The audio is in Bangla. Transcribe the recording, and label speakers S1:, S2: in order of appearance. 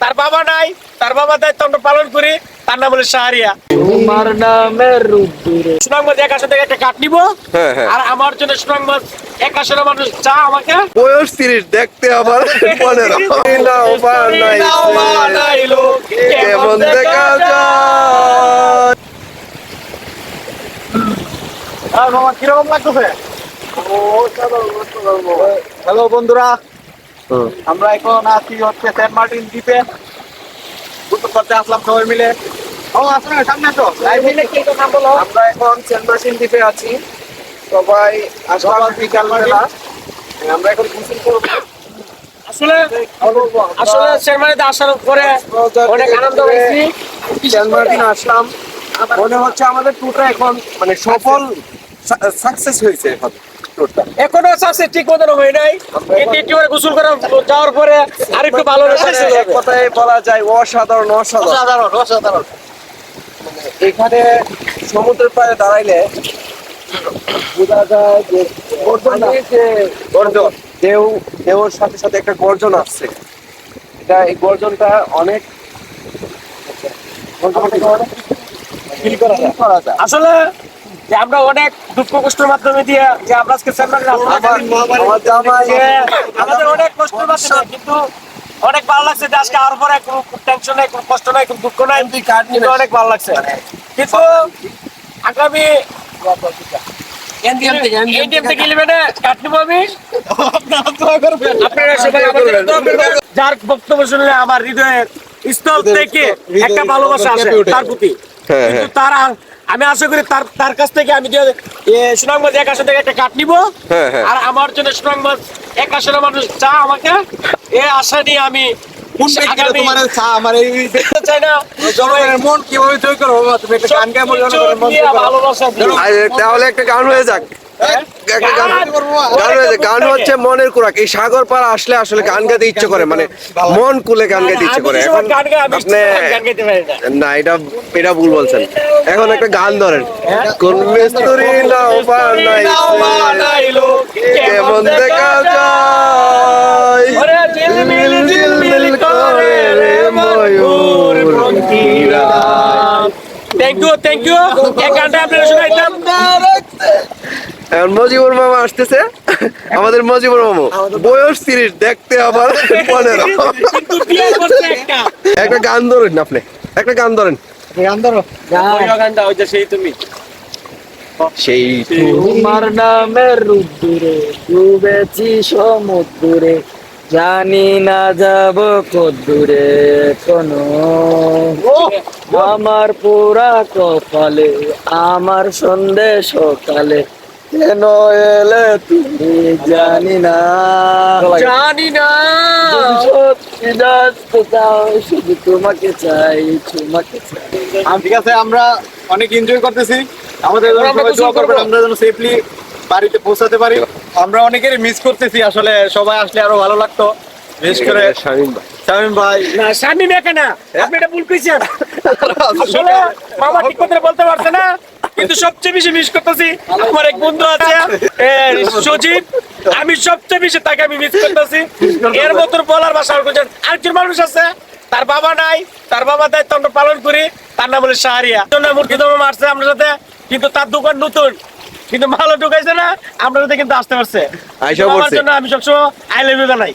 S1: তার বাবা নাই তার বাবা দায়িত্ব আমরা পালন করি তার নাম হলো শাহরিয়া।
S2: তোমার নামের রুদ্দুরে
S1: সুনাম মাছ এক থেকে একটা কাঠ নিবো
S3: হ্যাঁ, হ্যাঁ।
S1: আর আমার জন্য সুনাম মাছ এক আসনের মানুষ চা আমাকে।
S3: বয়স তিরিশ দেখতে আবার পনেরো। কেমন দেখা যায়।
S1: আর মামা কীরকম লাগতেছে?
S2: হ্যালো বন্ধুরা। আমরা এখন আছি হচ্ছে সেন্ট মার্টিন দ্বীপে। করতে আসলাম সবাই মিলে। ও আসো না সামনে আসো। আমরা এখন সেন্ট মার্টিন দ্বীপে আছি। সবাই আসলাম আমরা এখন গোসল করব।
S1: আসলে আসার পরে অনেক আনন্দ হয়েছি।
S2: সেন্ট মার্টিন আসলাম। মনে হচ্ছে আমাদের টুটা এখন মানে সফল সাকসেস হয়েছে এখন।
S1: এখনও আছে ঠিক মতন হয় নাই। একটু গোসল করে যাওয়ার পরে আরেকটু ভালো
S2: এক কথায় বলা যায় অসাধারণ অসাধারণ।
S1: অসাধারণ
S2: এখানে সমুদ্রের পাড়ে দাঁড়াইলে বোঝা যায় যে গর্জন ঢেউ ঢেউর সাথে সাথে একটা গর্জন আসছে। এটা এই গর্জনটা অনেক feel করা যায়।
S1: আসলে যে আমরা অনেক দুঃখ কষ্টের মাধ্যমে দিয়ে যে আমরা আজকে আমাদের অনেক কষ্টের মাধ্যমে কিন্তু অনেক ভালো লাগছে যে আজকে আর পরে কোনো টেনশন নাই কোনো কষ্ট নাই কোনো দুঃখ নাই। কিন্তু অনেক ভালো লাগছে। কিন্তু আগামী। যার বক্তব্য শুনলে আমার হৃদয়ের স্থল থেকে একটা ভালোবাসা আসে তার প্রতি।
S3: হ্যাঁ,
S1: কিন্তু তার আর- আমি আশা করি তার তার কাছ থেকে আমি যে সুনামগঞ্জ এক আসন থেকে একটা কাঠ নিব।
S3: হ্যাঁ, হ্যাঁ।
S1: আর আমার জন্য সুনামগঞ্জ এক আসনের মানুষ চা আমাকে। এ আশা নিয়ে আমি
S3: তাহলে একটা গান হয়ে যাক।
S1: হ্যাঁ?
S3: গান হয়ে হচ্ছে মনের কুড়াক এই সাগর পার আসলে আসলে গান গাইতে ইচ্ছে করে মানে মন কুলে গান গাইতে ইচ্ছে করে এখন আপনি
S1: না।
S3: এটা এটা ভুল বলছেন এখন একটা গান ধরেন কোন মিস্ত্রি নাও বানাইছে কেমন দেখা যায়
S1: ওরে ঝিলমিল ঝিলমিল করে রে ময়ূর পঙ্খিরা। Thank you, thank you. এই গানটা আপনারা শুনাইতাম।
S3: এখন মজিবুর মামা আসতেছে। আমাদের মজিবুর মামা। বয়স তিরিশ দেখতে আবার পনেরো।
S1: একটা।
S3: একটা গান ধরেন আপনি। একটা গান ধরেন।
S1: গানটা, ওই যে সেই তুমি।
S3: সেই
S2: তোমার নামের রুদ্দুরে ডুবেছি সমুদ্রে। জানি না যাব কদ্দুরে কোনো আমার পুরা কপালে আমার সন্ধে সকালে। কেন এলে তুমি জানি না?
S1: জানি না।
S2: সত্যি জানতে চাও শুধু তোমাকে চাই তোমাকে চাই। ঠিক আছে আমরা অনেক এনজয় করতেছি। আমাদের দোয়া করবেন আমরা যেন সেফলি বাড়িতে পৌঁছাতে পারি। আমরা অনেকেরই মিস করতেছি আসলে সবাই আসলে আরও ভালো লাগতো। বিশেষ করে
S3: শামীম ভাই।
S2: শামীম ভাই।
S1: না, শামীম একা না। আপনি এটা ভুল কইছেন। আসলে মামা ঠিক কথা বলতে পারছে না। কিন্তু সবচেয়ে বেশি মিস করতেছি আমার এক বন্ধু আছে সজীব। আমি সবচেয়ে বেশি তাকে আমি মিস করতেছি। এর মতন বলার ভাষা আর কোনো- আরেকজন মানুষ আছে তার বাবা নাই তার বাবা দায়িত্ব আমরা পালন করি তার নাম হলো শাহরিয়া। জন্য মূর্তি দমা মারছে আমার সাথে কিন্তু তার দোকান নতুন। কিন্তু ভালো ঢুকাইছে না আমরা সাথে কিন্তু আসতে পারছে। আমার জন্য আমি সবসময় আই লাভ ইউ জানাই।